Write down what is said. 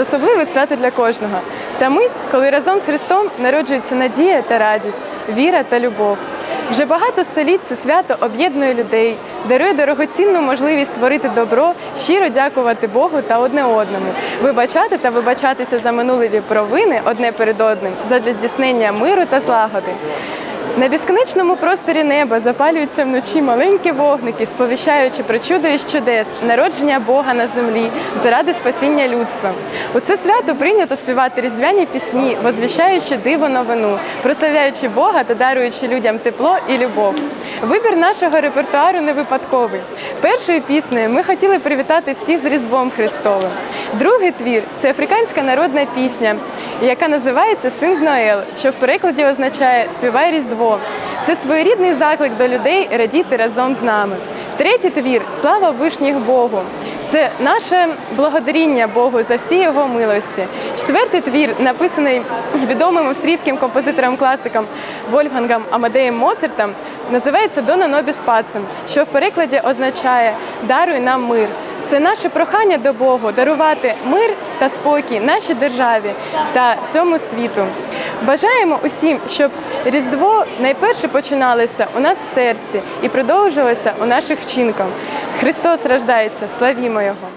особливе свято для кожного. Та мить, коли разом з Христом народжується надія та радість, віра та любов. Вже багато століть це свято об'єднує людей, дарує дорогоцінну можливість творити добро, щиро дякувати Богу та одне одному, вибачати та вибачатися за минулі провини одне перед одним задля здійснення миру та злагоди. На безконечному просторі неба запалюються вночі маленькі вогники, сповіщаючи про чудо і чудес, народження Бога на землі заради спасіння людства. У це свято прийнято співати різдвяні пісні, возвіщаючи диво новину, прославляючи Бога та даруючи людям тепло і любов. Вибір нашого репертуару не випадковий. Першою піснею ми хотіли привітати всіх з Різдвом Христовим. Другий твір це африканська народна пісня, яка називається Синг Ноел, що в перекладі означає Співай Різдво. Це своєрідний заклик до людей радіти разом з нами. Третій твір Слава вишніх Богу. Це наше благодаріння Богу за всі його милості. Четвертий твір, написаний відомим австрійським композитором-класиком Вольфгангом Амадеєм Моцартом, називається Дона Нобіс Пацем, що в перекладі означає Даруй нам мир. Це наше прохання до Богу дарувати мир та спокій нашій державі та всьому світу. Бажаємо усім, щоб Різдво найперше починалося у нас в серці і продовжилося у наших вчинках. Христос рождається, славімо Його!